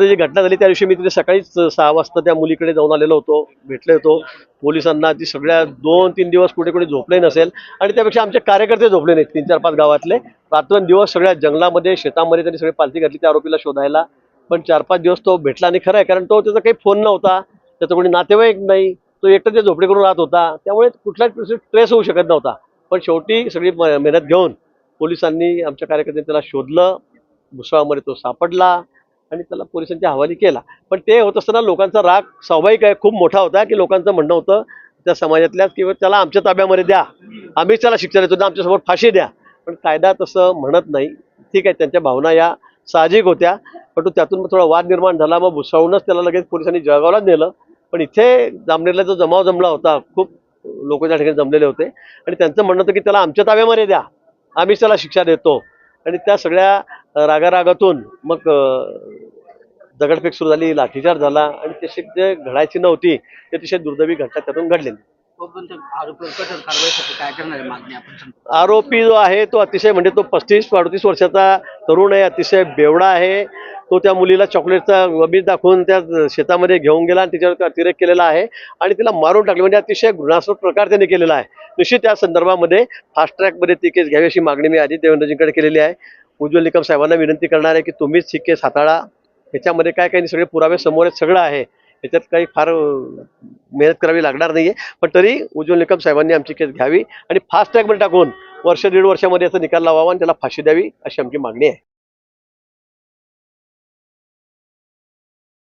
जी घटना झाली त्या दिवशी मी तिथे सकाळीच सहा वाजता त्या मुलीकडे जाऊन आलेलो होतो भेटले होतो. पोलिसांना ती सगळ्या दोन तीन दिवस कुठे कुठे झोपले नसेल. आणि त्यापेक्षा आमचे कार्यकर्ते झोपले नाहीत तीन चार पाच गावातले. रात्रंदिवस सगळ्या जंगलामध्ये शेतामध्ये त्यांनी सगळी पालती घातली त्या आरोपीला शोधायला. पण चार पाच दिवस तो भेटला आणि खरं आहे कारण तो त्याचा काही फोन नव्हता. त्याचा कोणी नातेवाईक नाही. तो एकटा ते झोपडे करून राहत होता. त्यामुळे कुठलाच ट्रेस होऊ शकत नव्हता. पण शेवटी सगळी मेहनत घेऊन पोलिसांनी आमच्या कार्यकर्त्यांनी त्याला शोधलं. भुसळामध्ये तो सापडला. आणि त्याला पोलिसांच्या हवाली केला. पण ते होत असताना लोकांचा राग स्वाभाविक आहे खूप मोठा होता की लोकांचं म्हणणं होतं त्या समाजातल्याच किंवा त्याला आमच्या ताब्यामध्ये द्या. आम्हीच त्याला शिक्षा देतो आमच्यासमोर फाशी द्या. पण कायदा तसं म्हणत नाही. ठीक आहे त्यांच्या भावना या साहजिक होत्या. पण तो त्यातून थोडा वाद निर्माण झाला. मग भुसावळूनच त्याला लगेच पोलिसांनी जळगावलाच नेलं. पण इथे जामनेरला जो जमाव जमला होता खूप लोक त्या ठिकाणी जमलेले होते. आणि त्यांचं म्हणणं होतं की त्याला आमच्या ताब्यामध्ये द्या. आम्हीच त्याला शिक्षा देतो. आणि त्या सगळ्या रागारागातून मग दगडफेक सुरू झाली लाठीचार झाला आणि तशी जे घडायची नव्हती ते अतिशय दुर्दैवी घटना त्यातून घडलेली. आरोपी जो आहे तो अतिशय म्हणजे तो पस्तीस अडतीस वर्षाचा तरुण आहे अतिशय बेवडा आहे. तो त्या मुलीला चॉकलेटचा वबीज दाखवून त्या शेतामध्ये घेऊन गेला आणि तिच्यावर अतिरेक केलेला आहे आणि तिला मारून टाकले. म्हणजे अतिशय घृणास्पद प्रकार त्यांनी केलेला आहे. निश्चित त्या संदर्भामध्ये फास्ट ट्रॅकमध्ये ती केस घ्यावी अशी मागणी मी आधी देवेंद्रजींकडे केलेली आहे. उज्ज्वल निकम साहेबांना विनंती करणार आहे की तुम्हीच ही हाताळा. याच्यामध्ये काय काही सगळे पुरावे समोर आहेत सगळं आहे. याच्यात काही फार मेहनत करावी लागणार नाही आहे पण तरी उज्ज्वल निकम साहेबांनी आमची केस घ्यावी आणि फास्ट ट्रॅकमध्ये टाकून वर्ष दीड वर्षामध्ये याचा निकाल लावावा आणि त्याला फाशी द्यावी अशी आमची मागणी आहे.